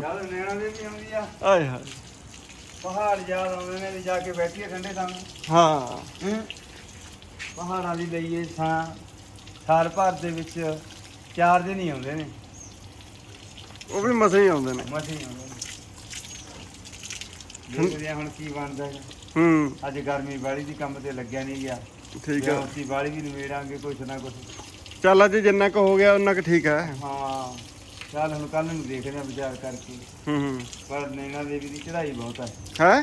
ਜਦ ਨੈਣਾ ਦੇ ਵੀ ਆਉਂਦੀ ਆ ਆਏ ਹਾਏ। ਪਹਾੜ ਯਾਦ ਆਉਂਦੇ ਨੇ ਵੀ ਜਾ ਕੇ ਬੈਠੀਏ ਠੰਡੇ ਥਾਂ ਹਾਂ। ਹੂੰ। ਪਹਾੜਾਂ ਦੀ ਲਈਏ ਥਾਂ ਸਾਲ ਭਰ ਦੇ ਵਿੱਚ ਚਾਰ ਦਿਨ ਹੀ ਆਉਂਦੇ ਨੇ। ਉਹ ਵੀ ਮਸੇ ਹੀ ਆਉਂਦੇ ਨੇ। ਮਸੀਂ ਆਉਂਦੇ ਨੇ। ਦੇਖਦੇ ਹਾਂ ਹੁਣ ਕੀ ਬਣਦਾ ਹੈ। ਹੂੰ। ਅੱਜ ਗਰਮੀ ਵਾਲੀ ਦੀ ਕੰਮ ਤੇ ਲੱਗਿਆ ਨਹੀਂ ਗਿਆ। ਠੀਕ ਆ। ਵਾਲੀ ਵੀ ਕੁਛ ਨਾ ਕੁਛ। ਚੱਲ ਅੱਜ ਜਿੰਨਾ ਕੁ ਹੋ ਗਿਆ ਉਹਨਾਂ ਕੁ ਠੀਕ ਹੈ। ਹਾਂ। ਚੱਲ ਹੁਣ ਕੱਲ ਨੂੰ ਦੇਖਦੇ ਹਾਂ ਵਿਚਾਰ ਕਰਕੇ। ਹੂੰ ਹੂੰ। ਪਰ ਨੈਣਾ ਦੇਵੀ ਦੀ ਚੜ੍ਹਾਈ ਬਹੁਤ ਹੈ ਹੈ?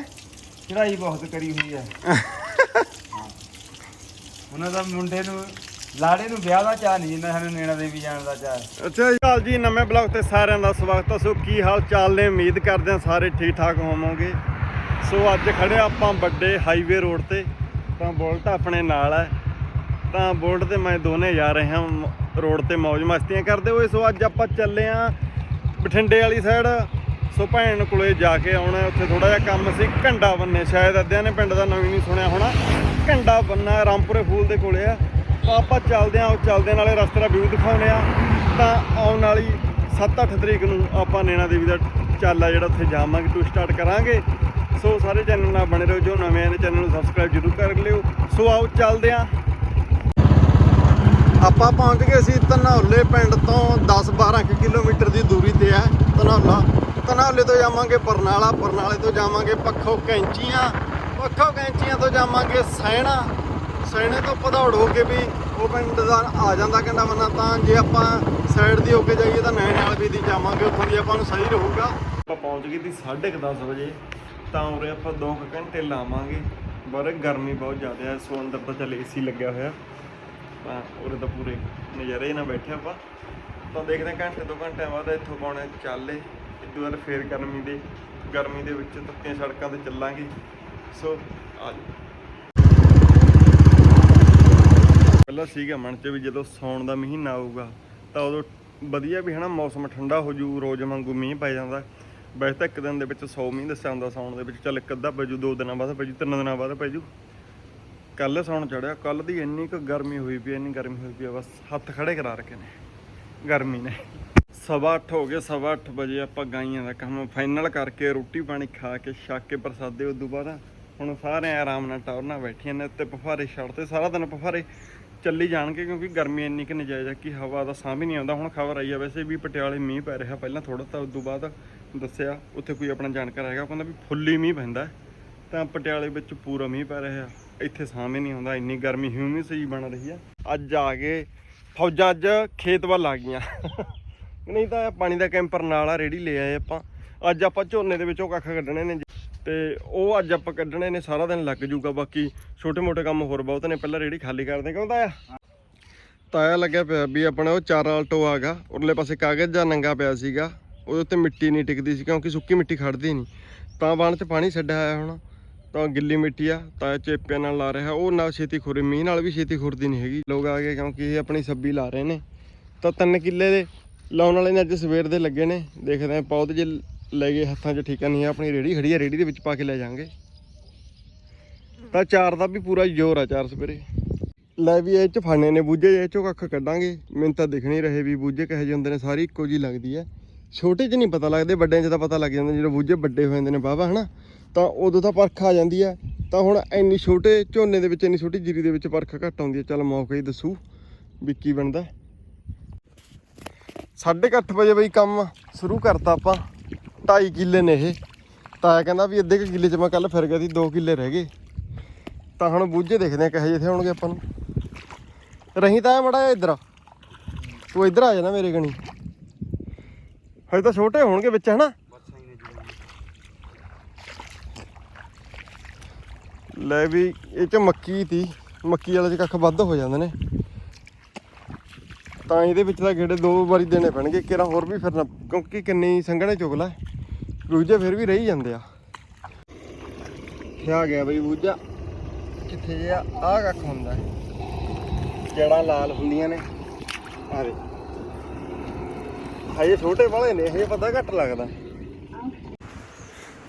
ਚੜ੍ਹਾਈ ਬਹੁਤ ਕਰੀ ਹੋਈ ਹੈ। ਉਹਨਾਂ ਦਾ ਮੁੰਡੇ ਨੂੰ ਲਾੜੇ ਨੂੰ ਵਿਆਹ ਦਾ ਚਾਹ ਨਹੀਂ ਜਿੰਨਾ ਸਾਨੂੰ ਨੈਣਾ ਦੇਵੀ ਜਾਣ ਦਾ ਚਾਹ ਅੱਛਾ ਜੀ। ਹਾਲ ਜੀ ਨਵੇਂ ਬਲੌਗ ਤੇ ਸਾਰਿਆਂ ਦਾ ਸਵਾਗਤ ਹੈ ਸੋ ਕੀ ਹਾਲ ਚਾਲ ਨੇ? ਉਮੀਦ ਕਰਦੇ ਹਾਂ ਸਾਰੇ ਠੀਕ ਠਾਕ ਹੋਵੋਗੇ। ਸੋ ਅੱਜ ਖੜੇ ਆਪਾਂ ਵੱਡੇ ਹਾਈਵੇ ਰੋਡ ਤੇ। ਤਾਂ ਬੁਲਟ ਆਪਣੇ ਨਾਲ ਹੈ ਤਾਂ ਬੁਲਟ ਤੇ ਮੈਂ ਦੋਨੇ ਜਾ ਰਹੇ ਹਾਂ। ਰੋਡ ਤੇ ਮौज ਮਸਤੀਆਂ ਕਰਦੇ ਹੋਏ। ਸੋ ਅੱਜ ਆਪਾਂ ਚੱਲੇ ਆਂ ਬਠਿੰਡੇ ਵਾਲੀ ਸਾਈਡ ਸੋ ਭੈਣ ਕੋਲੇ ਜਾ ਕੇ ਆਉਣਾ ਉੱਥੇ ਥੋੜਾ ਜਿਹਾ ਕੰਮ ਸੀ। ਘੰਡਾ ਬੰਨੇ ਸ਼ਾਇਦ ਅੱਧਿਆਂ ਨੇ ਪਿੰਡ ਦਾ ਨਵੀਂ ਨਹੀਂ ਸੁਣਿਆ ਹੋਣਾ। ਘੰਡਾ ਬੰਨਾ ਰਾਮਪੁਰੇ ਫੂਲ ਦੇ ਕੋਲੇ ਆ। ਆਪਾਂ ਚੱਲਦੇ ਆਂ। ਉਹ ਚੱਲਦੇ ਨਾਲੇ ਰਸਤੇ ਦਾ ਵਿਊ ਦਿਖਾਉਣੇ ਆ। ਤਾਂ ਆਉਣ ਵਾਲੀ 7-8 ਤਰੀਕ ਨੂੰ ਆਪਾਂ ਨੈਣਾ ਦੇਵੀ ਦਾ ਚੱਲ ਆ ਜਿਹੜਾ ਉੱਥੇ ਜਾਵਾਂਗੇ। ਟੂ ਸਟਾਰਟ ਕਰਾਂਗੇ। ਸੋ ਸਾਰੇ ਚੈਨਲ ਨਾਲ ਬਣੇ ਰਹੋ। ਜੋ ਨਵੇਂ ਆ ਨੇ ਚੈਨਲ ਨੂੰ ਸਬਸਕ੍ਰਾਈਬ ਜ਼ਰੂਰ ਕਰ ਲਿਓ। ਸੋ ਆਓ ਚੱਲਦੇ ਆਂ। ਆਪਾਂ ਪਹੁੰਚ ਗਏ ਸੀ ਧਨੌਲੇ ਪਿੰਡ ਤੋਂ 10-12 ਕਿਲੋਮੀਟਰ ਦੀ ਦੂਰੀ ਤੇ ਹੈ ਧਨੌਲਾ। ਧਨੌਲੇ ਤੋਂ ਜਾਵਾਂਗੇ ਬਰਨਾਲਾ, ਬਰਨਾਲੇ ਤੋਂ ਜਾਵਾਂਗੇ ਪੱਖੋ ਕੈਂਚੀਆਂ। ਪੱਖੋ ਕੈਂਚੀਆਂ ਤੋਂ ਜਾਵਾਂਗੇ ਸੈਣਾ। ਸੈਣੇ ਤੋਂ ਭਦੌੜ ਹੋ ਕੇ ਵੀ ਉਹ ਪਿੰਡ ਦਾ ਆ ਜਾਂਦਾ ਕਹਿੰਦਾ ਮੰਨਾ ਤਾਂ ਜੇ ਆਪਾਂ ਸਾਈਡ ਦੀ ਹੋ ਕੇ ਜਾਈਏ ਤਾਂ ਨੈਣ ਵਾਲੇ ਵੀ ਦੀ ਜਾਵਾਂਗੇ, ਉੱਥੋਂ ਦੀ ਆਪਾਂ ਨੂੰ ਸਹੀ ਰਹੂਗਾ। ਆਪਾਂ ਪਹੁੰਚ ਗਏ ਸੀ 10:30 ਵਜੇ, ਤਾਂ ਉਰੇ ਆਪਾਂ 2 ਘੰਟੇ ਲਾਵਾਂਗੇ। ਬਾਹਰ ਗਰਮੀ ਬਹੁਤ ਜ਼ਿਆਦਾ ਹੈ, ਸੋ ਅੰਦਰ ਤਾਂ ਚੱਲ ਏਸੀ ਲੱਗਿਆ ਹੋਇਆ। ਤਾਂ ਉਰੇ ਤਾਂ ਪੂਰੇ ਨਜ਼ਾਰੇ ਨਾਲ ਬੈਠੇ ਆਪਾਂ। ਤਾਂ ਦੇਖਦੇ ਹਾਂ ਘੰਟੇ ਤੋਂ ਘੰਟਿਆਂ ਬਾਅਦ ਇੱਥੋਂ ਪਾਉਣੇ ਚੱਲੇ ਇਦੋਂ ਬਾਅਦ ਫੇਰ ਗਰਮੀ ਦੇ ਗਰਮੀ ਦੇ ਵਿੱਚ ਤੱਤੀਆਂ ਸੜਕਾਂ ਤੇ ਚੱਲਾਂਗੇ। ਸੋ ਆ ਜਾਓ। ਪਹਿਲਾਂ ਸੀਗਾ ਮਨ ਚ ਵੀ ਜਦੋਂ ਸੌਣ ਦਾ ਮਹੀਨਾ ਆਊਗਾ, ਤਾਂ ਉਦੋਂ ਵਧੀਆ ਵੀ ਹਨਾ ਮੌਸਮ ਠੰਡਾ ਹੋ ਜੂ, ਰੋਜ਼ ਵਾਂਗੂ ਮੀਂਹ ਪੈ ਜਾਂਦਾ। ਵੈਸੇ ਤਾਂ ਇੱਕ ਦਿਨ ਦੇ ਵਿੱਚ 100 ਮੀਂਹ ਦੱਸਿਆ ਹੁੰਦਾ, ਸੌਣ ਦੇ ਵਿੱਚ ਚੱਲ ਇੱਕ ਅੱਧਾ ਪੈ ਜੂ, ਦੋ ਦਿਨਾਂ ਬਾਅਦ ਪੈ ਜੂ, ਤਿੰਨ ਦਿਨਾਂ ਬਾਅਦ ਪੈ ਜੂ। ਕੱਲ ਸੌਣ ਚੜਿਆ ਕੱਲ ਦੀ ਇੰਨੀ ਕੁ ਗਰਮੀ ਹੋਈ ਪਈ ਇੰਨੀ ਗਰਮੀ ਹੋਈ ਪਈ ਆ, ਬਸ ਹੱਥ ਖੜੇ ਕਰਾ ਰੱਖੇ ਨੇ ਗਰਮੀ ਨੇ। ਸਵਾ ਅੱਠ ਹੋ ਗਏ ਸਵਾ ਅੱਠ ਵਜੇ ਆਪਾਂ ਗਾਈਆਂ ਦਾ ਕੰਮ ਫਾਈਨਲ ਕਰਕੇ ਰੋਟੀ ਪਾਣੀ ਖਾ ਕੇ ਛੱਕ ਕੇ ਪ੍ਰਸਾਦੇ ਤੋਂ ਬਾਅਦ ਹੁਣ ਸਾਰੇ ਆਰਾਮ ਨਾਲ ਟੌਰ ਨਾਲ ਬੈਠੀਆਂ ਨੇ ਤੇ ਪਫਾਰੇ ਛੱਡਤੇ ਸਾਰਾ ਦਿਨ ਪਫਾਰੇ ਚੱਲੀ ਜਾਣਗੇ ਕਿਉਂਕਿ ਗਰਮੀ ਇੰਨੀ ਕਿ ਨਜਾਇਜ਼ ਆ ਕਿ ਹਵਾ ਦਾ ਸਾਹ ਵੀ ਨਹੀਂ ਆਉਂਦਾ। ਹੁਣ ਖਬਰ ਆਈ ਆ ਵੈਸੇ ਵੀ ਪਟਿਆਲੇ ਮੀਂਹ ਪੈ ਰਿਹਾ ਪਹਿਲਾਂ ਥੋੜਾ ਤਾਂ ਉਦੋਂ ਬਾਅਦ ਦੱਸਿਆ ਉੱਥੇ ਕੋਈ ਆਪਣਾ ਜਾਣਕਾਰ ਹੈਗਾ ਉਹ ਕਹਿੰਦਾ ਵੀ ਫੁੱਲੀ ਮੀਂਹ ਪੈਂਦਾ। ਹੈ। ਤਾਂ ਪਟਿਆਲੇ ਵਿੱਚ ਪੂਰਾ ਮੀਂਹ ਪੈ ਰਿਹਾ। ਇੱਥੇ ਸਾਹ ਵੀ ਨਹੀਂ ਹੁੰਦਾ, ਇੰਨੀ ਗਰਮੀ ਹਿਊਮਿਡਿਟੀ ਬਣ ਰਹੀ ਆ। ਅੱਜ ਆ ਗਏ ਫੌਜਾਂ ਅੱਜ ਖੇਤ ਵੱਲ ਆ ਗਈਆਂ। ਨਹੀਂ ਤਾਂ ਪਾਣੀ ਦਾ ਕੈਂਪਰ ਨਾਲ ਆ, ਰੇੜੀ ਲੈ ਆਏ ਆਪਾਂ। ਅੱਜ ਆਪਾਂ ਝੋਨੇ ਦੇ ਵਿੱਚੋਂ ਕੱਖ ਕੱਢਣੇ ਨੇ। ਜੀ। ਤੇ ਉਹ ਅੱਜ ਆਪਾਂ ਕੱਢਣੇ ਨੇ, ਸਾਰਾ ਦਿਨ ਲੱਗ ਜੂਗਾ। ਬਾਕੀ ਛੋਟੇ ਮੋਟੇ ਕੰਮ ਹੋਰ ਬਹੁਤ ਨੇ, ਪਹਿਲਾਂ ਰੇੜੀ ਖਾਲੀ ਕਰਦੇ। ਕਿਉਂ ਤਾਇਆ? ਤਾਇਆ ਲੱਗਿਆ ਪਿਆ ਵੀ ਆਪਣਾ ਉਹ ਚਾਰ ਆਲਟੋ ਆਗਾ। ਉਰਲੇ ਪਾਸੇ ਕਾਗਜ਼ ਜਾਂ ਨੰਗਾ ਪਿਆ ਸੀਗਾ। ਉਹਦੇ ਉੱਤੇ ਮਿੱਟੀ ਨਹੀਂ ਟਿਕਦੀ ਸੀ, ਕਿਉਂਕਿ ਸੁੱਕੀ ਮਿੱਟੀ ਖੜਦੀ ਨਹੀਂ। ਤਾਂ ਬਣ 'ਚ ਪਾਣੀ ਛੱਡਿਆ ਆਇਆ ਹੋਣਾ। ਤਾਂ ਗਿੱਲੀ ਮਿੱਟੀ ਆ, ਤਾਂ ਚੇਪਿਆਂ ਨਾਲ ਲਾ ਰਿਹਾ। ਉਹ ਨਾ ਛੇਤੀ ਖੁਰੇ ਮੀਂਹ ਨਾਲ ਵੀ ਛੇਤੀ ਖੁਰਦੀ ਨਹੀਂ ਹੈਗੀ। ਲੋਕ ਆ ਗਏ ਕਿਉਂਕਿ ਇਹ ਆਪਣੀ ਸੱਬੀ ਲਾ ਰਹੇ ਨੇ। ਤਾਂ ਤਿੰਨ ਕਿੱਲੇ ਦੇ ਲਾਉਣ ਵਾਲੇ ਨੇ ਅੱਜ ਸਵੇਰ ਦੇ ਲੱਗੇ ਨੇ। ਦੇਖਦੇ ਆ ਪੌਦ ਜੇ ਲੈ ਗਏ ਹੱਥਾਂ 'ਚ, ਠੀਕ ਨਹੀਂ ਆਪਣੀ ਰੇੜੀ ਖੜੀ ਆ, ਰੇੜੀ ਦੇ ਵਿੱਚ ਪਾ ਕੇ ਲੈ ਜਾਾਂਗੇ ਤਾਂ ਚਾਰ ਦਾ ਵੀ ਪੂਰਾ ਜ਼ੋਰ ਆ ਚਾਰ ਸਵੇਰੇ। ਲੈ ਵੀ ਇਹ ਚ ਫਾਣੇ ਨੇ, ਬੂਝੇ ਇਹ ਚੋਂ ਕੱਖ ਕੱਢਾਂਗੇ। ਮੈਨੂੰ ਤਾਂ ਦਿਖ ਨਹੀਂ ਰਹੇ ਵੀ ਬੂਝੇ ਕਹੇ ਜਿਹੇ ਹੁੰਦੇ ਨੇ, ਸਾਰੀ ਇੱਕੋ ਜੀ ਲੱਗਦੀ ਹੈ ਛੋਟੇ 'ਚ ਨਹੀਂ ਪਤਾ ਲੱਗਦੇ, ਵੱਡਿਆਂ 'ਚ ਤਾਂ ਪਤਾ ਲੱਗ ਜਾਂਦਾ, ਜਦੋਂ ਬੂਝੇ ਵੱਡੇ ਹੋ ਜਾਂਦੇ ਨੇ ਵਾਹਵਾ ਹਨਾ? ਤਾਂ ਉਦੋਂ ਤਾਂ ਪਰਖ ਆ ਜਾਂਦੀ ਹੈ ਤਾਂ ਹੁਣ ਇੰਨੀ ਛੋਟੇ ਝੋਨੇ ਦੇ ਵਿੱਚ, ਇੰਨੀ ਛੋਟੀ ਜੀਰੀ ਦੇ ਵਿੱਚ ਪਰਖ ਘੱਟ ਆਉਂਦੀ ਹੈ ਚੱਲ ਮੌਕਾ ਹੀ ਦੱਸੂ ਵੀ ਕੀ ਬਣਦਾ। 8:30 ਵਜੇ ਬਈ ਕੰਮ ਸ਼ੁਰੂ ਕਰਤਾ ਆਪਾਂ। 2.5 ਕਿੱਲੇ ਨੇ ਇਹ। ਤਾਂ ਕਹਿੰਦਾ ਵੀ ਅੱਧੇ ਕੁ ਕਿੱਲੇ 'ਚ ਮੈਂ ਕੱਲ ਫਿਰ ਗਿਆ ਸੀ 2 ਕਿੱਲੇ ਰਹਿ ਗਏ। ਤਾਂ ਹੁਣ ਬੂਝੇ ਦੇਖਦੇ ਆ ਕਹੇ ਜਿੱਥੇ ਹੋਣਗੇ ਆਪਾਂ ਨੂੰ। ਰਹੀਂ ਤਾਂ ਮੜਾ ਇੱਧਰ। ਤੂੰ ਇੱਧਰ ਆ ਜਾਣਾ ਮੇਰੇ ਕਣੀ। ਹਜੇ ਤਾਂ ਛੋਟੇ ਹੋਣਗੇ ਵਿੱਚ, ਹਨਾ? ਲੈ ਵੀ ਇਹ ਚ ਮੱਕੀ ਤੀ। ਮੱਕੀ ਵਾਲੇ ਚ ਕੱਖ ਵੱਧ ਹੋ ਜਾਂਦੇ ਨੇ। ਤਾਂ ਇਹਦੇ ਵਿੱਚ ਤਾਂ ਗੇੜੇ ਦੋ ਵਾਰੀ ਦੇਣੇ ਪੈਣਗੇ। ਕਿਰਾ ਹੋਰ ਵੀ ਫਿਰਨਾ, ਕਿਉਂਕਿ ਕਿੰਨੀ ਸੰਘਣੇ ਚੁਗਲਾ ਬੂਝੇ ਫਿਰ ਵੀ ਰਹੀ ਜਾਂਦੇ ਆ। ਆ ਗਿਆ ਬਈ ਬੂਜਾ ਕਿੱਥੇ ਜਿਆ ਆ ਕੱਖ ਹੁੰਦਾ ਹੈ। ਜੜਾਂ ਲਾਲ ਹੁੰਦੀਆਂ ਨੇ। ਆ ਦੇ ਹਜੇ ਛੋਟੇ ਵਾਲੇ ਨੇ ਇਹ ਪਤਾ ਘੱਟ ਲੱਗਦਾ।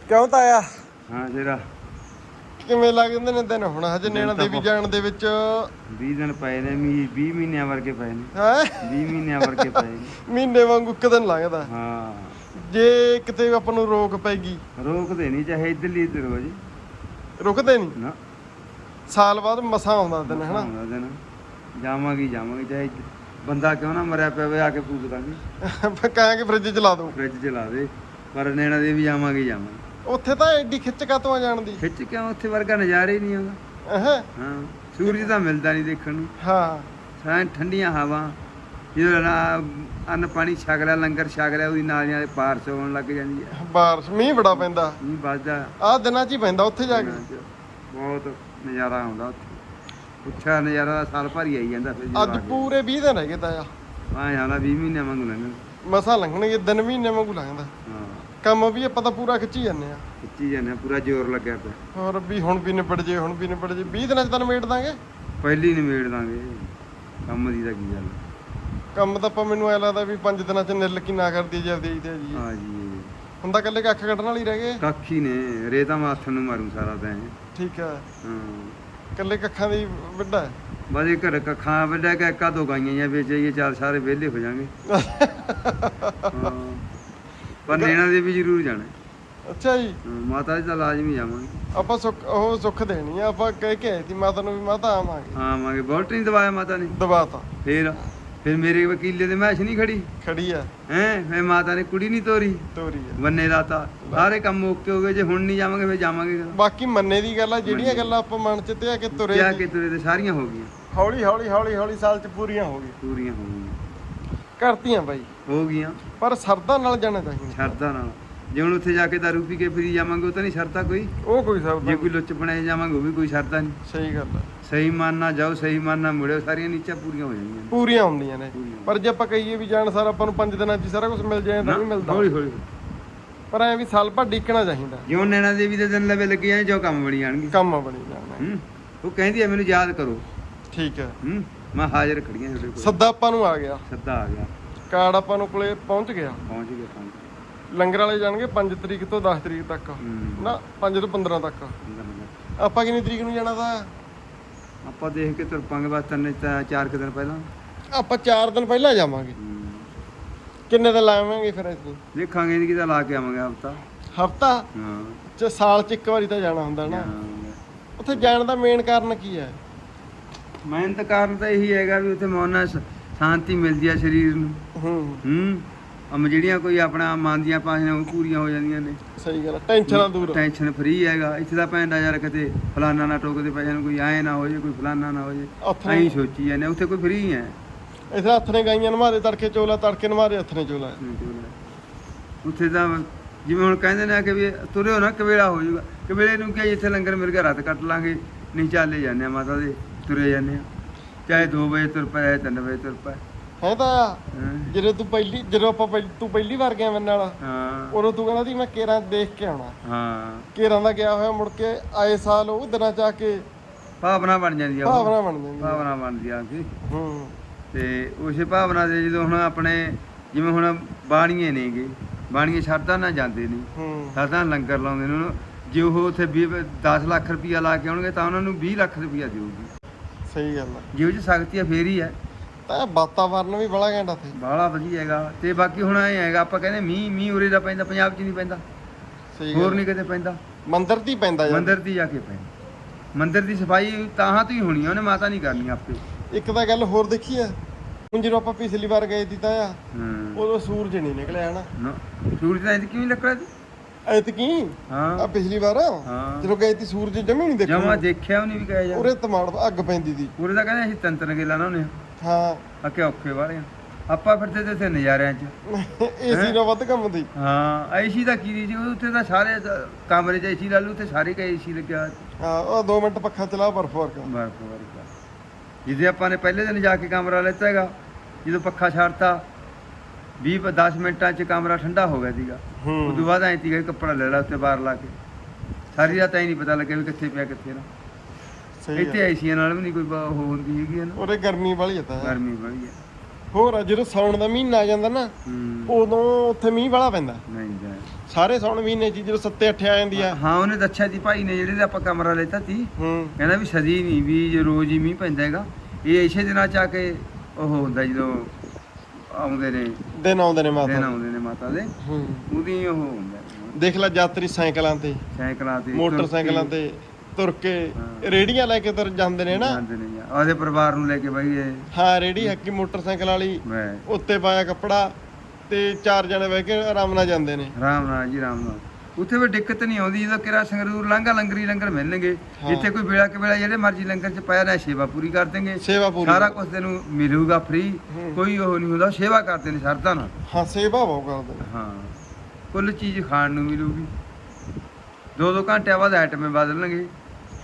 ਕਿਉਂ ਤਾਇਆ? ਹਾਂ ਜਿਹੜਾ ਕਿਵੇਂ ਲੱਗਦੇ ਨੇ ਦਿਨ? ਹੁਣ ਹਜੇ ਨੈਣਾ ਦੇਵੀ ਜਾਣ ਦੇ ਵਿੱਚ। 20 ਦਿਨ ਪਏ ਨੇ ਮੀ 20 ਮਹੀਨਿਆਂ ਵਰਗੇ ਪਏ ਨੇ। ਹੈ? 20 ਮਹੀਨਿਆਂ ਵਰਗੇ ਪਏ ਨੇ। ਮਹੀਨੇ ਵਾਂਗੂ ਇੱਕ ਦਿਨ ਲੰਘਦਾ ਹਾਂ। ਜੇ ਕਿਤੇ ਆਪਾਂ ਨੂੰ ਰੋਕ ਪੈਗੀ। ਰੋਕਦੇ ਨਹੀਂ ਚਾਹੇ ਇੱਧਰਲੀ ਇੱਧਰ ਹੋ ਜੀ। ਰੁਕਦੇ ਨਹੀਂ? ਨਾ। ਸਾਲ ਬਾਅਦ ਮਸਾਂ ਆਉਂਦਾ ਦਿਨ ਆਉਂਦਾ ਦਿਨ। ਜਾਵਾਂਗੇ ਹੀ ਜਾਵਾਂਗੇ ਚਾਹੇ ਬੰਦਾ ਕਿਉਂ ਨਾ ਮਰਿਆ ਪਿਆ ਹੋਵੇ ਆ ਕੇ ਫੂਕ ਦਾਂਗੇ। ਕਹਾਂਗੇ ਫ੍ਰਿਜ ਚਲਾ ਦੋ ਫ੍ਰਿਜ ਚਲਾ ਦੇ ਪਰ ਨੈਣਾ ਦੇ ਵੀ ਜਾਵਾਂਗੇ ਹੀ ਜਾਵਾਂਗੇ। ਉੱਥੇ ਤਾਂ ਐਡੀ ਖਿੱਚ ਕਾਤੋਂ ਆ ਜਾਣ ਦੀ? ਖਿੱਚ ਕਿਉਂ? ਉੱਥੇ ਵਰਗਾ ਨਜ਼ਾਰਾ ਹੀ ਨਹੀਂ ਆਉਂਦਾ। ਅਹ, ਹਾਂ ਸੂਰਜ ਤਾਂ ਮਿਲਦਾ ਨਹੀਂ ਦੇਖਣ ਨੂੰ। ਹਾਂ। ਸਾਂ ਠੰਡੀਆਂ ਹਵਾ ਜਦੋਂ ਨਾ ਅੰਨ ਪਾਣੀ ਛਕ ਲਿਆ ਲੰਗਰ ਛਕ ਲਿਆ ਉਹਦੀ ਨਾਲੀਆਂ ਦੇ ਪਾਰ ਹੋਣ ਲੱਗ ਜਾਂਦੀ ਹੈ ਬਾਰਿਸ਼ ਮੀਂਹ ਬੜਾ ਪੈਂਦਾ। ਨਹੀਂ ਵੱਜਦਾ ਆਹ ਦਿਨਾਂ 'ਚ ਹੀ ਪੈਂਦਾ ਉੱਥੇ ਜਾ ਕੇ। ਬਹੁਤ ਨਜ਼ਾਰਾ ਆਉਂਦਾ ਉੱਥੇ। ਉੱਚਾ ਨਜ਼ਾਰਾ ਦਾ ਸਾਲ ਭਰ ਹੀ ਆਈ ਜਾਂਦਾ ਫਿਰ ਅੱਜ ਪੂਰੇ 20 ਦਿਨ ਹੈਗੇ ਤਾਂ ਆ ਆ ਜਾਣਾ 20 ਮਹੀਨੇ ਵਾਂਗੂ ਲੰਘਣ ਮਸਾਂ ਲੰਘਣਗੇ ਦਿਨ ਮਹੀਨੇ ਵਾਂਗੂ ਲੰਘਦਾ। ਹਾਂ। ਕੰਮ ਵੀ ਆਪਾਂ ਤਾਂ ਪੂਰਾ ਖਿੱਚੀ ਜਾਂਦੇ ਆ। ਖਿੱਚੀ ਜਾਂਦੇ ਆ, ਪੂਰਾ ਜ਼ੋਰ ਲੱਗਿਆ ਪਿਆ। ਹੋਰ ਵੀ ਹੁਣ ਵੀ ਨਿਬੜ ਜੇ ਹੁਣ ਵੀ ਨਿਬੜ ਜੇ। 20 ਦਿਨਾਂ 'ਚ ਤਾਂ ਨਿਬੇੜ ਦਾਂਗੇ। ਪਹਿਲੀ ਨਿਬੇੜ ਦਾਂਗੇ। ਕੰਮ ਦੀ ਤਾਂ ਕੀ ਗੱਲ ਕੰਮ ਤਾਂ ਆਪਾਂ ਮੈਨੂੰ ਐ ਲੱਗਦਾ ਵੀ 5 ਦਿਨਾਂ 'ਚ ਨਿੱਲ ਕੀ ਨਾ ਕਰਦੀ ਜੇ ਆਪਦੀ ਤੇ ਜੀ ਹਾਂ ਜੀ ਹੁਣ ਤਾਂ ਇਕੱਲੇ ਕੱਖ ਕੱਢਣ ਵਾਲੀ ਰਹਿ ਗਏ। ਕਾਖੀ ਨੇ। ਰੇਤਾ ਮਾਥਨ ਨੂੰ ਮਾਰੂ ਸਾਰਾ ਤਾਂ ਇਹ। ਠੀਕ ਹੈ ਹਾਂ। ਇਕੱਲੇ ਕੱਖਾਂ ਦੀ ਵੱਡਾ ਹੈ। ਬਸ ਇਹ ਘਰ ਕੱਖਾਂ ਵੱਡਾ ਕਿ ਇੱਕਾ ਦੋ ਗਾਈਆਂ ਜਾਂ ਵੇਚਈਏ ਚਾਰ ਸਾਰੇ ਵਿਹਲੇ ਹੋ ਜਾਾਂਗੇ। ਹਾਂ। ਪਰ ਨੈਣਾ ਦੇ ਵੀ ਜ਼ਰੂਰ ਜਾਣਾ। ਅੱਛਾ ਜੀ। ਮਾਤਾ ਜੀ ਤਾਂ ਲਾਜ਼ਮੀ ਜਾਵਾਂਗੇ। ਆਪਾਂ ਸੁੱਖ ਉਹ ਸੁੱਖ ਦੇਣੀ ਆ ਆਪਾਂ ਕਹਿ ਕੇ ਆਏ ਸੀ ਮਾਤਾ ਨੂੰ ਵੀ ਮਾਤਾ ਆਵਾਂਗੇ। ਹਾਂ ਆਵਾਂਗੇ। ਬੋਲਟ ਨਹੀਂ ਦਵਾਇਆ ਮਾਤਾ ਨੇ। ਦਬਾਤਾ। ਫੇਰ ਫਿਰ ਮੇਰੇ ਵਕੀਲੇ ਦੇ ਮੈਸ਼ ਨਹੀਂ ਖੜੀ। ਖੜੀ ਆ। ਹੈ ਫੇ ਮਾਤਾ ਨੇ ਕੁੜੀ ਨਹੀਂ ਤੋਰੀ। ਤੋਰੀ ਆ। ਬੰਨੇ ਦਾਤਾ। ਸਾਰੇ ਕੰਮ ਓਕੇ ਹੋ ਗਏ। ਜੇ ਹੁਣ ਨਹੀਂ ਜਾਵਾਂਗੇ ਫੇ ਜਾਵਾਂਗੇ? ਬਾਕੀ ਮੰਨੇ ਦੀ ਗੱਲ ਆ ਜਿਹੜੀਆਂ ਗੱਲਾਂ ਆਪਾਂ ਮਨ ਚ ਤੇ ਆ ਕੇ ਤੁਰੇ ਸੀ, ਕਿ ਤੁਰੇ ਤੇ ਸਾਰੀਆਂ ਹੋ ਗਈਆਂ। ਹੌਲੀ ਹੌਲੀ ਹੌਲੀ ਹੌਲੀ ਸਾਲ ਚ ਪੂਰੀਆਂ ਹੋ ਗਈਆਂ। ਪੂਰੀਆਂ ਹੋ ਗਈਆਂ। ਕਰਤੀਆਂ ਬਾਈ। ਹੋ ਗਈਆਂ। ਪਰ ਸਰਦਾ ਨਾਲ ਜਾਣਾ ਚਾਹੀਦਾ ਸ਼ਰਤਾਂ ਨਾਲ। ਜੇ ਹੁਣ ਉੱਥੇ ਜਾ ਕੇ ਦਾਰੂ ਪੀ ਕੇ ਫਿਰੀ ਜਾਵਾਂਗੇ ਉਹ ਤਾਂ ਨਹੀਂ ਸ਼ਰਤਾਂ ਕੋਈ। ਉਹ ਕੋਈ ਸਰਦਾ ਜੇ ਕੋਈ ਲੁੱਚ ਬਣਾਏ ਜਾਵਾਂਗੇ ਉਹ ਵੀ ਕੋਈ ਸ਼ਰਤਾਂ ਨਹੀਂ। ਸਹੀ ਗੱਲ ਆ। ਸਹੀ ਮਨ ਨਾਲ ਜਾਓ ਸਹੀ ਮਨ ਨਾਲ ਮੁੜਿਓ ਸਾਰੀਆਂ ਨੀਚਾਂ ਪੂਰੀਆਂ ਹੋ ਜਾਣਗੀਆਂ ਪੂਰੀਆਂ ਹੁੰਦੀਆਂ ਨੇ। ਪੂਰੀਆਂ। ਪਰ ਜੇ ਆਪਾਂ ਕਹੀਏ ਵੀ ਜਾਣ ਸਾਰ ਆਪਾਂ ਨੂੰ 5 ਦਿਨਾਂ ਚ ਹੀ ਸਾਰਾ ਕੁਝ ਮਿਲ ਜਾਏ ਤਾਂ ਵੀ ਮਿਲਦਾ। ਹੌਲੀ ਹੌਲੀ। ਪਰ ਐ ਵੀ ਸਾਲ ਭਰ ਡਿੱਕਣਾ ਚਾਹੀਦਾ। ਜਿਉਂ ਨੈਣਾ ਦੇਵੀ ਦੇ ਦਿਨ ਲਵੇ ਲੱਗੇ ਆ ਜੋ ਕੰਮ ਬਣੀ ਜਾਣਗੇ। ਕੰਮ ਬਣੀ ਜਾਣਾ। ਹੂੰ। ਉਹ ਕਹਿੰਦੀ ਆ ਮੈਨੂੰ ਯਾਦ ਕਰੋ। ਠੀਕ ਹੈ। ਹੂੰ। ਮੈਂ ਹਾਜ਼ਰ ਖੜੀਆਂ ਤੁਹਾਡੇ ਕੋਲ। ਸੱਦਾ ਆਪਾਂ ਨੂੰ ਆ ਗਿਆ। ਸੱਦਾ ਆ ਗਿਆ। ਕਾਰਡ ਆਪਾਂ ਨੂੰ ਕੋਲੇ ਪਹੁੰਚ ਗਿਆ। ਪਹੁੰਚ ਗਏ ਪਹੁੰਚ। ਲੰਗਰ ਵਾਲੇ ਜਾਣਗੇ 5 ਤਰੀਕ ਤੋਂ 10 ਤਰੀਕ ਤੱਕ। ਹੂੰ। ਨਾ 5 ਤੋਂ 15 ਤੱਕ। ਅੰਦਰ। ਆਪਾਂ ਕਿੰਨੀ ਤਰੀਕ ਨੂੰ ਜਾਣਾ ਤਾਂ? ਆਪਾਂ ਦੇਖ ਕੇ ਤੁਰਪਾਂਗੇ ਬਸ ਤਿੰਨ ਤਾਂ ਚਾਰ ਕੁ ਦਿਨ ਪਹਿਲਾਂ। ਆਪਾਂ 4 ਦਿਨ ਪਹਿਲਾਂ ਜਾਵਾਂਗੇ। ਹੂੰ। ਕਿੰਨੇ ਦਿਨ ਲਾਵਾਂਗੇ ਫਿਰ ਅਸੀਂ ਦੇਖਾਂਗੇ ਇਹਦੀ ਕਿਤਾ ਲਾ ਕੇ ਆਵਾਂਗੇ ਹਫਤਾ। ਹਫਤਾ? ਹਾਂ। ਚ ਸਾਲ ਚ ਇੱਕ ਵਾਰੀ ਤਾਂ ਜਾਣਾ ਹੁੰਦਾ ਨਾ। ਉੱਥੇ ਜਾਣ ਦਾ ਮੇਨ ਕਾਰਨ ਕੀ ਹੈ? ਮਿਹਨਤ ਕਾਰਨ ਤਾਂ ਇਹੀ ਹੈਗਾ ਵੀ ਉੱਥੇ ਮੌਨਾ ਸ਼ਾਂਤੀ ਮਿਲਦੀ ਆ ਸਰੀਰ ਨੂੰ। ਹੂੰ। ਹੂੰ। ਅਮ ਜਿਹੜੀਆਂ ਕੋਈ ਆਪਣਾ ਮਨ ਦੀਆਂ ਪਾਸੀਆਂ ਉਹ ਪੂਰੀਆਂ ਹੋ ਜਾਂਦੀਆਂ ਨੇ। ਸਹੀ ਗੱਲ ਹੈ ਟੈਨਸ਼ਨਾਂ ਦੂਰ। ਟੈਨਸ਼ਨ ਫਰੀ ਹੈਗਾ। ਇੱਥੇ ਦਾ ਪੈਂਦਾ ਯਾਰ ਕਿਤੇ ਫਲਾਨਾ ਨਾ ਟੋਕਦੇ ਪੈ ਜਾਣ ਕੋਈ ਐ ਨਾ ਹੋ ਜੇ ਕੋਈ ਫਲਾਨਾ ਨਾ ਹੋ ਜੇ ਐਂ ਸੋਚੀ ਜਾਂਦੇ ਉੱਥੇ ਕੋਈ ਫਰੀ ਹੈ। ਇੱਥੇ ਹੱਥ ਨੇ ਗਾਈਆਂ ਨਮਾਰੇ ਤੜਕੇ ਚੋਲਾ ਤੜਕੇ ਨਮਾਰੇ ਹੱਥ ਨੇ ਚੋਲਾ। ਉੱਥੇ ਤਾਂ ਜਿਵੇਂ ਹੁਣ ਕਹਿੰਦੇ ਨੇ ਕਿ ਵੀ ਤੁਰਿਓ ਨਾ ਕਵੇਲਾ ਹੋ ਜਾਊਗਾ। ਕਵੇਲੇ ਨੂੰ ਕੀ ਜਿੱਥੇ ਲੰਗਰ ਮਿਲ ਗਿਆ ਰਾਤ ਕੱਟ ਲਾਂਗੇ ਨਹੀਂ ਚੱਲੇ ਜਾਂਦੇ ਮਾਤਾ ਦੇ। ਤੁਰੇ ਜਾਂਦੇ ਆ। ਚਾਹੇ 2 ਵਜੇ ਤੁਰ ਪਏ 3 ਵਜੇ ਤੁਰ ਪਏ। ਹੈ ਤਾਂ ਹੈਂ। ਜਦੋਂ ਤੂੰ ਪਹਿਲੀ ਜਦੋਂ ਆਪਾਂ ਤੂੰ ਪਹਿਲੀ ਵਾਰ ਗਿਆ ਮੇਰੇ ਨਾਲ ਹਾਂ। ਉਦੋਂ ਤੂੰ ਕਹਿੰਦਾ ਸੀ ਮੈਂ ਕੇਰਾਂ ਦੇਖ ਕੇ ਆਉਣਾ। ਹਾਂ। ਕੇਰਾਂ ਦਾ ਗਿਆ ਹੋਇਆ ਮੁੜ ਕੇ ਆਏ ਸਾਲ ਉਹ ਦਿਨਾਂ ਚ ਆ ਕੇ ਭਾਵਨਾ ਬਣ ਜਾਂਦੀ ਆ ਉਹ। ਭਾਵਨਾ ਬਣ ਜਾਂਦੀ ਹੈ। ਭਾਵਨਾ ਬਣਦੀ ਆ ਕਿ। ਹੂੰ। ਤੇ ਉਸੇ ਭਾਵਨਾ ਦੇ ਜਦੋਂ ਹੁਣ ਆਪਣੇ ਜਿਵੇਂ ਹੁਣ ਬਾਣੀਏ ਨੇਗੇ ਬਾਣੀਏ ਸ਼ਰਧਾ ਨਾਲ ਜਾਂਦੇ ਨੇ। ਹੂੰ। ਸ਼ਰਧਾ ਨਾਲ ਲੰਗਰ ਲਾਉਂਦੇ ਨੇ। ਉਹਨੂੰ ਜੇ ਉਹ ਉੱਥੇ 10 ਲੱਖ ਰੁਪਈਆ ਲਾ ਕੇ ਆਉਣਗੇ ਤਾਂ ਉਹਨਾਂ ਨੂੰ 20 ਲੱਖ ਰੁਪਈਆ ਦੇਊਗੀ। ਸਹੀ ਗੱਲ ਹੈ ਜੇ ਉਹ ਚ ਸ਼ਕਤੀ ਆ ਫੇਰ ਹੀ ਹੈ ਤਾਂ ਵਾਤਾਵਰਨ ਵੀ ਬੜਾ ਘੈਂਟ ਇੱਥੇ ਬਾਹਲਾ ਵਧੀਆ ਹੈਗਾ। ਤੇ ਬਾਕੀ ਹੁਣ ਐ ਹੈਗਾ ਆਪਾਂ ਕਹਿੰਦੇ ਮੀਂਹ ਮੀਂਹ ਉਰੇ ਦਾ ਪੈਂਦਾ ਪੰਜਾਬ 'ਚ ਨਹੀਂ ਪੈਂਦਾ। ਸਹੀ ਹੋਰ ਨਹੀਂ ਕਿਤੇ ਪੈਂਦਾ। ਮੰਦਿਰ ਦੀ ਪੈਂਦਾ ਯਾਰ। ਮੰਦਿਰ ਦੀ ਜਾ ਕੇ ਪੈਂਦਾ। ਮੰਦਿਰ ਦੀ ਸਫ਼ਾਈ ਤਾਹਾਂ ਤੋਂ ਹੀ ਹੋਣੀ ਆ ਉਹਨੇ ਮਾਤਾ ਨਹੀਂ ਕਰਨੀ ਆਪੇ। ਇੱਕ ਤਾਂ ਗੱਲ ਹੋਰ ਦੇਖੀ ਆ ਹੁਣ ਜਦੋਂ ਆਪਾਂ ਪਿਛਲੀ ਵਾਰ ਗਏ ਸੀ ਤਾਂ ਆ ਹਾਂ। ਉਦੋਂ ਸੂਰਜ ਨਹੀਂ ਨਿਕਲਿਆ ਹਨਾ। ਸੂਰਜ ਤਾਂ ਕਿਉਂ ਨਹੀਂ ਲੱਕੜਾ ਐਤਕੀ? ਆ ਹਾਂ ਪਿਛਲੀ ਵਾਰ? ਹਾਂ। ਜਦੋਂ ਗਏ ਸੀ ਸੂਰਜ ਜਮੀ ਨਹੀਂ ਜਮਾ ਦੇਖਿਆ ਦੇਖਿਆ ਉਹ ਨਹੀਂ ਵੀ ਕਹੇ ਜਾ ਉਰੇ ਤਮਾੜ ਅੱਗ ਪੈਂਦੀ ਸੀ ਉਰੇ ਤਾਂ ਕਹਿੰਦੇ ਅਸੀਂ ਤੰਤਰ ਗੇਲਾ ਨਾ ਉਹਨੇ ਹਾਂ। ਅੱਕੇ ਔਖੇ ਵਾਲੇ ਆ। ਆਪਾਂ ਫਿਰਦੇ ਤੇ ਇੱਥੇ ਨਜ਼ਾਰਿਆਂ 'ਚ। ਏਸੀ ਨਾਲ ਵੱਧ ਕੰਮ ਦੀ ਹਾਂ ਏਸੀ ਦਾ ਕੀ ਜੀ ਉੱਥੇ ਤਾਂ ਸਾਰੇ ਦ- ਕਮਰੇ 'ਚ ਏਸੀ ਲਾ ਲੂ ਉੱਥੇ ਸਾਰੇ ਕਾ ਏਸੀ ਲੱਗਿਆ। ਹਾਂ ਉਹ 2 ਮਿੰਟ ਪੱਖਾ ਚਲਾ ਬਰਫ ਵਰਗਾ ਬਰਫ ਵਰਗਾ ਜਿਹਦੇ ਆਪਾਂ ਨੇ ਪਹਿਲੇ ਦਿਨ ਜਾ ਕੇ ਕਮਰਾ ਲੈਤਾ ਹੈਗਾ ਜਦੋਂ ਪੱਖਾ ਛੱਡਤਾ 20 10 ਮਿੰਟਾਂ 'ਚ ਕਮਰਾ ਠੰਡਾ ਹੋ ਗਿਆ ਸੀਗਾ। ਉਸ ਤੋਂ ਬਾਅਦ ਐਂ ਤੀਗਾ ਕੱਪੜਾ ਲੈ ਲਾ ਉੱਤੇ ਬਾਹਰ ਲਾ ਕੇ। ਸਾਰੀ ਰਾਤ ਐਂ ਨਹੀਂ ਪਤਾ ਲੱਗਿਆ ਵੀ ਕਿੱਥੇ ਪਿਆ ਕਿੱਥੇ ਨਾ। ਸਹੀ ਇੱਥੇ ਹੈ ਏਸੀਆਂ ਨਾਲ ਵੀ ਨਹੀਂ ਕੋਈ ਉਹ ਹੁੰਦੀ ਹੈਗੀ ਨਾ। ਉਰੇ ਗਰਮੀ ਵਾਲੀ ਹੈ ਤਾਂ। ਗਰਮੀ ਬੜੀ ਹੈ ਹੋਰ ਆ, ਜਦੋਂ ਸਾਉਣ ਦਾ ਮਹੀਨਾ ਆ ਜਾਂਦਾ ਨਾ ਉਦੋਂ ਉੱਥੇ ਮੀਂਹ ਵਾਲਾ ਪੈਂਦਾ। ਨਹੀਂ ਜਾ ਸਾਰੇ ਸਾਉਣ ਮਹੀਨੇ ਹੀ ਜਦੋਂ ਸੱਤੇ ਅੱਠੇ ਆ ਜਾਂਦੀ ਆ। ਹਾਂ ਉਹਨੇ ਦੱਸਿਆ ਸੀ ਭਾਈ ਨੇ ਜਿਹੜੇ ਦਾ ਆਪਾਂ ਕਮਰਾ ਲੈਤਾ ਸੀ। ਕਹਿੰਦਾ ਵੀ ਸਦੀ ਨਹੀਂ ਵੀ ਜੇ ਰੋਜ਼ ਹੀ ਮੀਂਹ ਪੈਂਦਾ ਹੈਗਾ ਇਹ ਇਸੇ ਦਿਨਾਂ ਚ ਆ ਕੇ ਉਹ ਹੁੰਦਾ ਜਦੋਂ ਆਉਂਦੇ ਨੇ। ਦਿਨ ਆਉਂਦੇ ਨੇ ਦਿਨ ਮਾਤਾ ਆਉਂਦੇ ਨੇ ਮਾਤਾ ਦੇ। ਹੂੰ। ਉਹਦੀ ਉਹ ਹੁੰਦਾ ਦੇਖ ਲੈ ਯਾਤਰੀ ਸਾਈਕਲਾਂ ਤੇ। ਸਾਈਕਲਾਂ ਤੇ ਮੋਟਰਸਾਈਕਲਾਂ ਤੇ ਤੁਰ ਕੇ। ਹਾਂ। ਰੇੜੀਆਂ ਲੈ ਕੇ ਤੁਰ ਜਾਂਦੇ ਨੇ ਨਾ। ਜਾਂਦੇ ਨੇ। ਉਹਦੇ ਪਰਿਵਾਰ ਨੂੰ ਲੈ ਕੇ ਬਈ ਇਹ। ਹਾਂ ਰੇੜੀ ਹੱਕੀ ਮੋਟਰਸਾਈਕਲ ਵਾਲੀ। ਮੈਂ। ਉੱਤੇ ਪਾਇਆ ਕੱਪੜਾ ਤੇ ਚਾਰ ਜਣੇ ਬਹਿ ਕੇ ਆਰਾਮ ਨਾਲ ਜਾਂਦੇ ਨੇ। ਰਾਮ ਨਾਲ ਜੀ ਰਾਮ ਨਾਲ। ਉੱਥੇ ਵੀ ਦਿੱਕਤ ਨਹੀਂ ਆਉਂਦੀ ਜਦੋਂ ਕਿਰਾ ਸੰਗਰੂਰ ਲਾਂਘਾ ਲੰਗਰੀ ਲੰਗਰ ਮਿਲਣਗੇ। ਜਿੱਥੇ ਕੋਈ ਵੇਲਾ ਕਿ ਵੇਲਾ ਜਿਹੜੇ ਮਰਜ਼ੀ ਲੰਗਰ ਚ ਪਾਇਆ ਨਾ ਸੇਵਾ ਪੂਰੀ ਕਰ ਸੇਵਾ ਪੂਰੀ ਸਾਰਾ ਕੁਝ ਤੈਨੂੰ ਮਿਲੂਗਾ ਫ੍ਰੀ। ਕੋਈ ਉਹ ਨਹੀਂ ਹੁੰਦਾ ਸੇਵਾ ਕਰਦੇ ਨੇ ਸ਼ਰਤਾਂ ਨਾਲ ਹਾਂ ਸੇਵਾ ਬਹੁਤ ਕਰਦੇ। ਹਾਂ ਕੁੱਲ ਚੀਜ਼ ਖਾਣ ਨੂੰ ਮਿਲੂਗੀ ਦੋ ਦੋ ਘੰਟਿਆਂ ਬਾਅਦ ਆਈਟਮੇ ਬਦਲਣਗੇ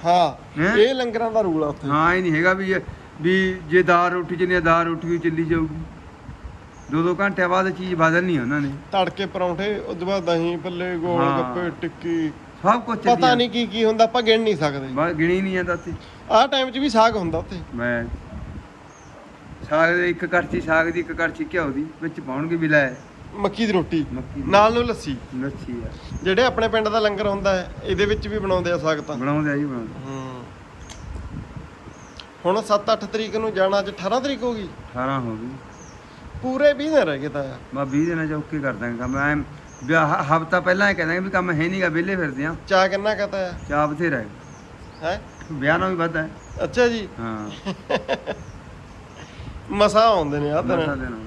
ਹਾਂ? ਇਹ ਲੰਗਰਾਂ ਦਾ ਰੂਲ ਆ ਉੱਥੇ ਹਾਂ ਇਹ ਨਹੀਂ ਹੈਗਾ ਵੀ ਵੀ ਜੇ ਦਾਲ ਰੋਟੀ ਚੱਲੀ ਆ, ਦਾਲ ਰੋਟੀ ਵੀ ਚੱਲੀ ਜਾਊਗੀ ਦੋ ਦੋ ਘੰਟਿਆਂ ਬਾਅਦ ਚੀਜ਼ ਬਦਲਣੀ ਉਹਨਾਂ ਨੇ। ਤੜਕੇ ਪਰੌਂਠੇ ਤੋਂ ਬਾਅਦ ਦਹੀਂ ਭੱਲੇ ਗੋਲ ਹਾਂ। ਗੱਪੇ ਟਿੱਕੀ। ਸਭ ਕੁਝ ਪਤਾ ਨਹੀਂ ਕੀ ਕੀ ਹੁੰਦਾ ਆਪਾਂ ਗਿਣ ਨਹੀਂ ਸਕਦੇ। ਬਸ ਗਿਣੀ ਨਹੀਂ ਜਾਂਦਾ ਉੱਥੇ। ਆਹ ਟਾਈਮ 'ਚ ਵੀ ਸਾਗ ਹੁੰਦਾ ਉੱਥੇ। ਮੈਂ ਸਾਗ ਦੇ ਇੱਕ ਕੜਛੀ ਸਾਗ ਦੀ ਇੱਕ ਕੜਛੀ ਘਿਓ ਦੀ ਵਿੱਚ ਪਾਉਣਗੇ ਵੀ ਲੈ। ਮੱਕੀ ਦੀ ਰੋਟੀ। ਮੱਕੀ ਦੀ ਨਾਲ ਨੂੰ ਲੱਸੀ। ਲੱਛੀ ਆ। ਜਿਹੜੇ ਆਪਣੇ ਪਿੰਡ ਦਾ ਲੰਗਰ ਹੁੰਦਾ ਹੈ ਇਹਦੇ ਵਿੱਚ ਵੀ ਬਣਾਉਂਦੇ ਆ ਸਾਗ ਤਾਂ। ਬਣਾਉਂਦੇ ਆ ਜੀ ਬਣਾਉਂਦੇ ਹੂੰ। ਹੁਣ 7-8 ਤਰੀਕ ਨੂੰ ਜਾਣਾ ਅੱਜ 18 ਤਰੀਕ ਹੋ ਗਈ। 18 ਹੋ ਗਈ। ਪੂਰੇ 20 ਦਿਨ ਰਹਿ ਗਏ ਤਾਂ। ਮੈਂ 20 ਦਿਨਾਂ ਚ ਓਕੇ ਕਰ ਦਾਂਗਾ ਕੰਮ। ਐ ਹਫਤਾ ਪਹਿਲਾਂ ਇਹ ਕਹਿੰਦਾ ਵੀ ਕੰਮ ਹੈ ਨਹੀਂਗਾ ਵਿਹਲੇ ਫਿਰਦੇ ਆ। ਚਾਹ ਕਿੰਨਾ ਕਹਤਾ ਹੈ? ਚਾਹ ਬਥੇਰਾ ਹੈ। ਹੈ? ਵਿਆਹ ਨਾਲ ਵੀ ਵੱਧ ਹੈ। ਅੱਛਾ ਜੀ। ਹਾਂ। ਮਸਾ ਆਉਂਦੇ ਨੇ ਆ ਮਸਾ ਦਿਨ ਦੇਣਾ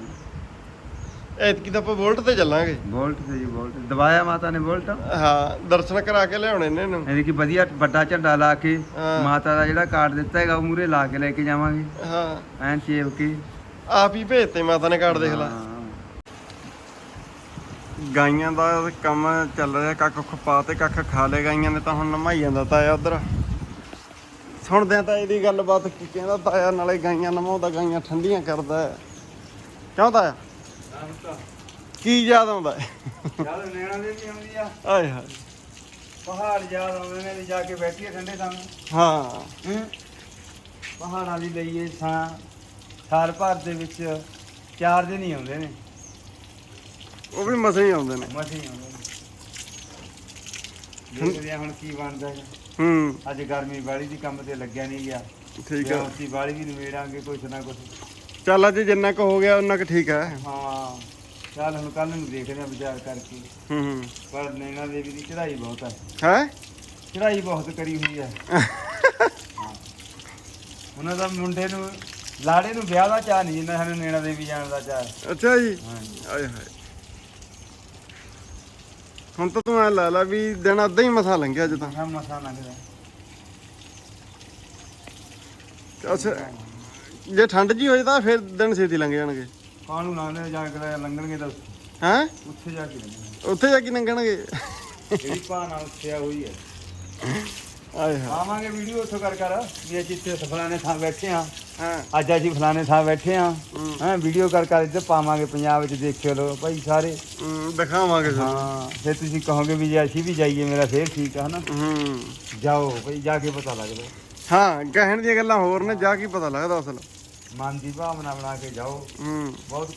ਐਤਕੀ ਤਾਂ ਆਪਾਂ ਵੋਲਟ ਤੇ ਚੱਲਾਂਗੇ। ਬੋਲਟ ਤੇ ਜੀ ਬੋਲਟ ਦਵਾਇਆ ਮਾਤਾ ਨੇ ਬੋਲਟ ਹਾਂ ਦਰਸ਼ਨ ਕਰਾ ਕੇ ਲਿਆਉਣੇ ਨੇ ਇਹਨੂੰ। ਇਹਦੀ ਕਿ ਵਧੀਆ ਵੱਡਾ ਝੰਡਾ ਲਾ ਕੇ ਹਾਂ। ਮਾਤਾ ਦਾ ਜਿਹੜਾ ਕਾਰਡ ਦਿੱਤਾ ਹੈਗਾ ਉਹ ਮੂਰੇ ਲਾ ਕੇ ਲੈ ਕੇ ਜਾਵਾਂਗੇ। ਹਾਂ। ਐਨ ਚੇਪ ਕੇ। ਆਪ ਹੀ ਭੇਜਤੇ ਮਾਤਾ ਨੇ ਕਾਰਡ ਦੇਖ ਲੈ। ਗਾਈਆਂ ਦਾ ਕੰਮ ਚੱਲ ਰਿਹਾ ਕੱਖ ਖਪਾ ਤੇ ਕੱਖ ਖਾ ਲੇ ਗਾਈਆਂ ਨੇ ਤਾਂ ਹੁਣ ਨਮਾਈ ਜਾਂਦਾ ਤਾਇਆ ਉਧਰ ਸੁਣਦੇ ਆ ਤਾਂ ਇਹਦੀ ਗੱਲਬਾਤ ਕੀ ਕਹਿੰਦਾ ਤਾਇਆ ਨਾਲੇ ਗਾਈਆਂ ਨਮਾਉਂਦਾ ਗਾਈਆਂ ਠੰਡੀਆਂ ਕਰਦਾ। ਕਿਉਂ ਤਾਇਆ ਕੀ ਯਾਦ ਆਉਂਦਾ ਹੈ? ਯਾਦ ਨੈਣਾ ਦੇ ਵੀ ਆਉਂਦੀ ਆ ਆਏ ਹਾਏ ਪਹਾੜ ਯਾਦ ਆਉਂਦੇ ਨੇ ਵੀ ਜਾ ਕੇ ਬੈਠੀਏ ਠੰਡੇ ਥਾਂ ਹਾਂ ਹੈਂ? ਪਹਾੜਾਂ ਦੀ ਲਈਏ ਸਾਂ ਸਾਲ ਭਰ ਦੇ ਵਿੱਚ ਚਾਰ ਦਿਨ ਹੀ ਆਉਂਦੇ ਨੇ। ਉਹ ਵੀ ਮਸੇ ਹੀ ਆਉਂਦੇ ਨੇ। ਮਸੇ ਹੀ ਆਉਂਦੇ ਨੇ। ਦੇਖਦੇ ਆ ਹੁਣ ਕੀ ਬਣਦਾ ਹੈ। ਹੂੰ। ਅੱਜ ਗਰਮੀ ਵਾਲੀ ਦੀ ਕੰਮ ਤੇ ਲੱਗਿਆ ਨਹੀਂ ਗਿਆ। ਠੀਕ ਹੈ ਅਸੀਂ ਵਾਲੀ ਵੀ ਨਵੇੜਾਂਗੇ ਕੁਛ ਨਾ ਕੁਛ। ਚੱਲ ਅੱਜ ਜਿੰਨਾ ਕੁ ਹੋ ਗਿਆ ਉਹਨਾਂ ਕੁ ਠੀਕ ਹੈ ਹਾਂ। ਚੱਲ ਹੁਣ ਕੱਲ ਨੂੰ ਦੇਖਦੇ ਆ ਵਿਚਾਰ ਕਰਕੇ। ਹੂੰ ਹੂੰ। ਪਰ ਨੈਣਾ ਦੇਵੀ ਦੀ ਚੜ੍ਹਾਈ ਬਹੁਤ ਹੈ ਹੈ? ਚੜ੍ਹਾਈ ਬਹੁਤ ਕਰੀ ਹੋਈ ਹਾਂ। ਉਹਨਾਂ ਦਾ ਮੁੰਡੇ ਨੂੰ ਲਾੜੇ ਨੂੰ ਵਿਆਹ ਦਾ ਚਾਹ ਨਹੀਂ ਜਿੰਨਾ ਸਾਨੂੰ ਨੈਣਾ ਦੇਵੀ ਜਾਣ ਦਾ ਚਾਹ ਹੈ। ਅੱਛਾ ਜੀ। ਹਾਂਜੀ। ਆਏ ਹਾਏ। ਹੁਣ ਤਾਂ ਤੂੰ ਐ ਲਾ ਲਾ ਵੀ ਦਿਨ ਅੱਧਾ ਹੀ ਮਸਾ ਲੰਘਿਆ ਅੱਜ ਤਾਂ। ਮਸਾ ਮਸਾ ਲੰਘਦਾ। ਅੱਛਾ ਜੇ ਠੰਡ ਜੀ ਹੋਈ ਤਾਂ ਫਿਰ ਦਿਨ ਛੇਤੀ ਲੰਘ ਜਾਣਗੇ। ਕਾਹਨੂੰ ਨਾ ਨੇ ਜਾ ਕੇ ਲੰਘਣਗੇ ਤਾਂ ਹੈ? ਉੱਥੇ ਜਾ ਕੇ ਲੰਘਣਗੇ। ਉੱਥੇ ਜਾ ਕੇ ਲੰਘਣਗੇ। ਜਿਹੜੀ ਭਾਣਾ ਉੱਥੇ ਹੋਈ ਹੈ। ਆਏ ਹਾਏ। ਆਵਾਂਗੇ ਵੀਡੀਓ ਉੱਥੋਂ ਕਰ ਕਰ ਵੀ ਅੱਜ ਇੱਥੇ ਫਲਾਣੇ ਥਾਂ ਬੈਠੇ ਆ ਹਾਂ। ਅੱਜ ਅਸੀਂ ਫਲਾਣੇ ਥਾਂ ਬੈਠੇ ਆ ਹੂੰ। ਵੀਡੀਓ ਕਰ ਕਰ ਇੱਧਰ ਪਾਵਾਂਗੇ ਪੰਜਾਬ ਵਿੱਚ ਦੇਖਿਓ ਲੋ ਭਾਈ ਸਾਰੇ। ਦਿਖਾਵਾਂਗੇ ਹਾਂ ਫਿਰ ਤੁਸੀਂ ਕਹੋਗੇ ਵੀ ਜੇ ਅਸੀਂ ਵੀ ਜਾਈਏ ਮੇਰਾ ਫੇਰ ਠੀਕ ਆ ਹਨਾ? ਹੂੰ। ਜਾਓ ਭਾਈ ਜਾ ਕੇ ਪਤਾ ਲੱਗਦਾ ਹਾਂ ਕਹਿਣ ਦੀਆਂ ਗੱਲਾਂ ਹੋਰ ਨੇ ਜਾ ਕੇ ਪਤਾ ਲੱਗਦਾ ਅਸਲ। ਮਨ ਦੀ ਭਾਵਨਾ ਬਣਾ ਕੇ ਜਾਓ। ਹੂੰ। ਬਹੁਤ